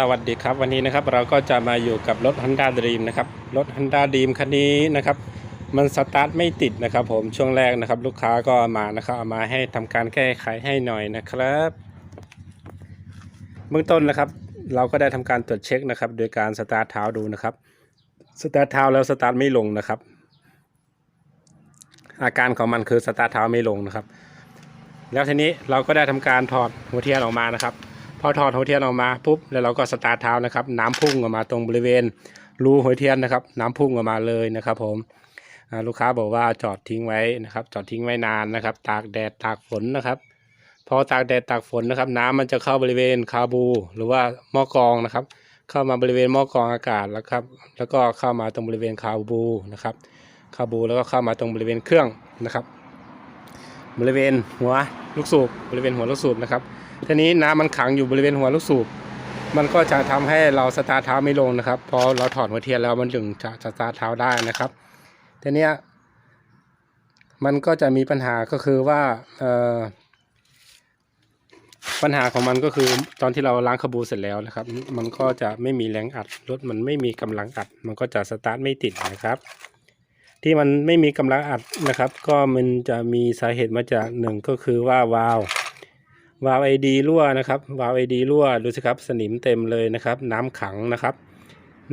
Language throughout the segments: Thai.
สวัสดีครับวันนี้นะครับเราก็จะมาอยู่กับรถ Honda Dream นะครับรถ Honda Dream คันนี้นะครับมันสตาร์ทไม่ติดนะครับผมช่วงแรกนะครับลูกค้าก็มานะครับเอามาให้ทำการแก้ไขให้หน่อยนะครับ เบื้องต้นนะครับ เราก็ได้ทำการตรวจเช็คนะครับ โดยการสตาร์ทเท้าดูนะครับสตาร์ทเท้าแล้วสตาร์ทไม่ลงนะครับ อาการของมันคือสตาร์ทเท้าไม่ลงนะครับ แล้วทีนี้เราก็ได้ทำการถอดหัวเทียนออกมานะครับ อถอดหัวเทียนออกมาปุ๊บแล้วเราก็สตาร์ทเท้านะครับ น้ำพุ่งออกมาตรงบริเวณรูหัวเทียนนะครับ น้ำพุ่งออกมาเลยนะครับผมลูกค้าบอกว่าจอดทิ้งไว้นะครับ จอดทิ้งไว้นานนะครับ ตากแดดตากฝนนะครับพอตากแดดตากฝนนะครับ น้ำมันจะเข้าบริเวณคาบู หรือว่าหม้อกรองนะครับ เข้ามาบริเวณหม้อกรองอากาศแล้วครับ แล้วก็เข้ามาตรงบริเวณคาบูนะครับคาบูแล้วก็เข้ามาตรงบริเวณเครื่องนะครับ บริเวณหัวลูกสูบบริเวณหัวลูกสูบนะครับทีนี้น้ำมันขังอยู่บริเวณหัวลูกสูบ มันก็จะทำให้เราสตาร์ทเท้าไม่ลงนะครับ พอเราถอดหัวเทียนแล้วมันถึงจะสตาร์ทเท้าได้นะครับทีนี้มันก็จะมีปัญหาก็คือว่าปัญหาของมันก็คือตอนที่เราล้างขบูเสร็จแล้วนะครับ มันก็จะไม่มีแรงอัดรถมันไม่มีกำลังอัด มันก็จะสตาร์ทไม่ติดนะครับ ที่มันไม่มีกำลังอัดนะครับ ก็มันจะมีสาเหตุมาจากหนึ่งก็คือว่าวาล์ววาล์วไอดีรั่วนะครับ วาล์วไอดีรั่วดูสิครับสนิมเต็มเลยนะครับ น้ำขังนะครับ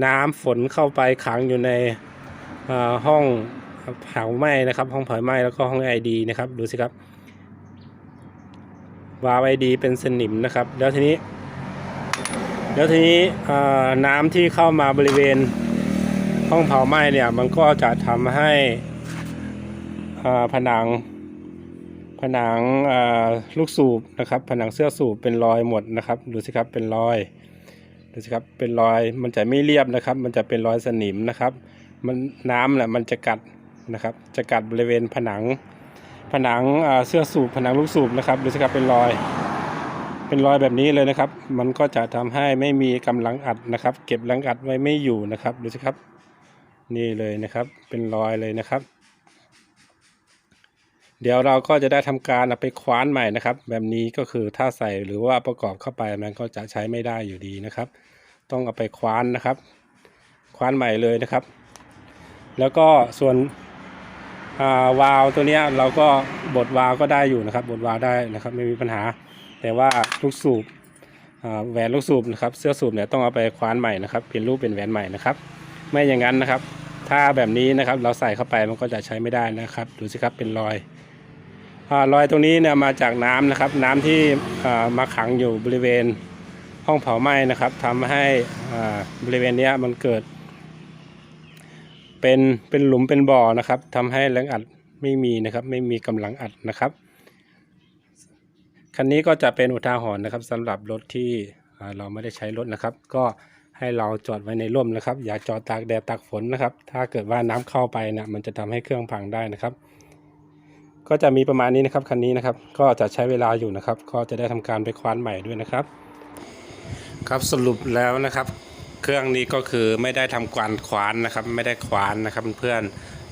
น้ำฝนเข้าไปขังอยู่ในห้องเผาไหม้นะครับ ห้องเผาไหม้แล้วก็ห้องไอดีนะครับ ดูสิครับ วาล์วไอดีเป็นสนิมนะครับ แล้วทีนี้ แล้วทีนี้น้ำที่เข้ามาบริเวณ ห้องเผาไหม้เนี่ยมันก็จะทำให้ผนังผนังลูกสูบนะครับ ผนังเสื้อสูบเป็นรอยหมดนะครับดูสิครับเป็นรอยดูสิครับเป็นรอยมันจะไม่เรียบนะครับ มันจะเป็นรอยสนิมนะครับ มันน้ำแหละมันจะกัดนะครับ จะกัดบริเวณผนัง ผนังเสื้อสูบผนังลูกสูบนะครับดูสิครับเป็นรอย เป็นรอยแบบนี้เลยนะครับ มันก็จะทำให้ไม่มีกำลังอัดนะครับ เก็บแรงอัดไว้ไม่อยู่นะครับดูสิครับ นี่เลยนะครับ เป็นรอยเลยนะครับ เดี๋ยวเราก็จะได้ทำการเอาไปคว้านใหม่นะครับ แบบนี้ก็คือถ้าใส่หรือว่าประกอบเข้าไปมันก็จะใช้ไม่ได้อยู่ดีนะครับ ต้องเอาไปคว้านนะครับ คว้านใหม่เลยนะครับ แล้วก็ส่วนาวาล์วตัวนี้เราก็บดวาล์วก็ได้อยู่นะครับบดวาล์วได้นะครับไม่มีปัญหา แต่ว่าลูกสูบแหวนลูกสูบนะครับ เสื้อสูบเนี่ยต้องเอาไปคว้านใหม่นะครับ เปลี่ยนรูปเป็นแหวนใหม่นะครับ ไม่อย่างนั้นนะครับ ถ้าแบบนี้นะครับเราใส่เข้าไปมันก็จะใช้ไม่ได้นะครับ ดูสิครับเป็นรอยอรอยตรงนี้เนี่ยมาจากน้ำนะครับ น้ำที่มาขังอยู่บริเวณห้องเผาไหม้นะครับทำให้บริเวณนี้มันเกิด เป็นเป็นหลุมเป็นบ่อนะครับทำให้แรงอัดไม่มีนะครับ ไม่มีกำลังอัดนะครับคันนี้ก็จะเป็นอุทาหรณ์นะครับสำหรับรถที่เราไม่ได้ใช้รถนะครับ ก็ ให้เราจอดไว้ในร่มนะครับ อย่าจอดตากแดดตากฝนนะครับ ถ้าเกิดว่าน้ำเข้าไปนะมันจะทำให้เครื่องพังได้นะครับ ก็จะมีประมาณนี้นะครับคันนี้นะครับ ก็จะใช้เวลาอยู่นะครับ ก็จะได้ทำการไปคว้านใหม่ด้วยนะครับ ครับสรุปแล้วนะครับ เครื่องนี้ก็คือไม่ได้ทำการคว้านนะครับ ไม่ได้คว้านนะครับเพื่อน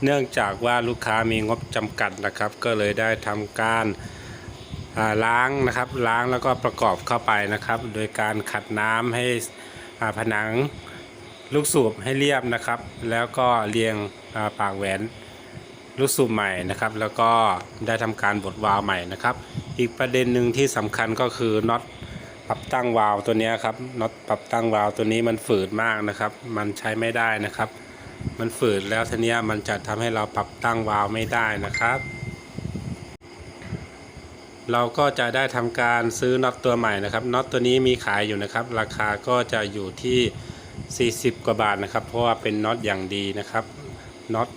เนื่องจากว่าลูกค้ามีงบจำกัดนะครับ ก็เลยได้ทำการล้างนะครับ ล้างแล้วก็ประกอบเข้าไปนะครับ โดยการขัดน้ำให้ ผนังลูกสูบให้เรียบนะครับ แล้วก็เรียงปากแหวนลูกสูบใหม่นะครับ แล้วก็ได้ทำการบดวาล์วใหม่นะครับ อีกประเด็นหนึ่งที่สำคัญก็คือน็อตปรับตั้งวาล์วตัวนี้ครับน็อตปรับตั้งวาล์วตัวนี้มันฝืดมากนะครับ มันใช้ไม่ได้นะครับ มันฝืดแล้วทีนี้มันจะทำให้เราปรับตั้งวาล์วไม่ได้นะครับ เราก็จะได้ทำการซื้อน็อตตัวใหม่นะครับน็อตตัวนี้มีขายอยู่นะครับ ราคาก็จะอยู่ที่ 40 กว่าบาทนะครับ เพราะว่าเป็นน็อตอย่างดีนะครับน็อต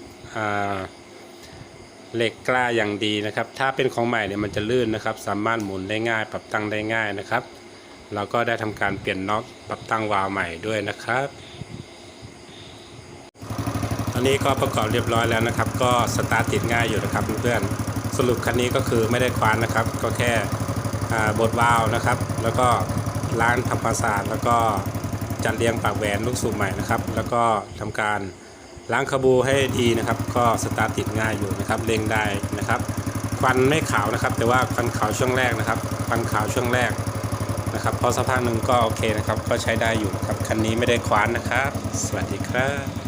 เหล็กกล้าอย่างดีนะครับ ถ้าเป็นของใหม่เนี่ยมันจะลื่นนะครับ สามารถหมุนได้ง่าย ปรับตั้งได้ง่ายนะครับ เราก็ได้ทำการเปลี่ยนน็อตปรับตั้งวาล์วใหม่ด้วยนะครับตอนนี้ก็ประกอบเรียบร้อยแล้วนะครับ ก็สตาร์ทติดง่ายอยู่นะครับเพื่อนๆ สรุปคันนี้ก็คือไม่ได้ควานนะครับ ก็แค่บดวาล์วนะครับ แล้วก็ล้างทำความสะอาดแล้วก็จัดเรียงปากแหวนลูกสูบใหม่นะครับ แล้วก็ทำการล้างคาบูให้ดีนะครับ ก็สตาร์ทติดง่ายอยู่นะครับเร่งได้นะครับควันไม่ขาวนะครับ แต่ว่าควันขาวช่วงแรกนะครับควันขาวช่วงแรกนะครับพอสักพักหนึ่งก็โอเคนะครับ ก็ใช้ได้อยู่นะครับคันนี้ไม่ได้คว้านนะครับ สวัสดีครับ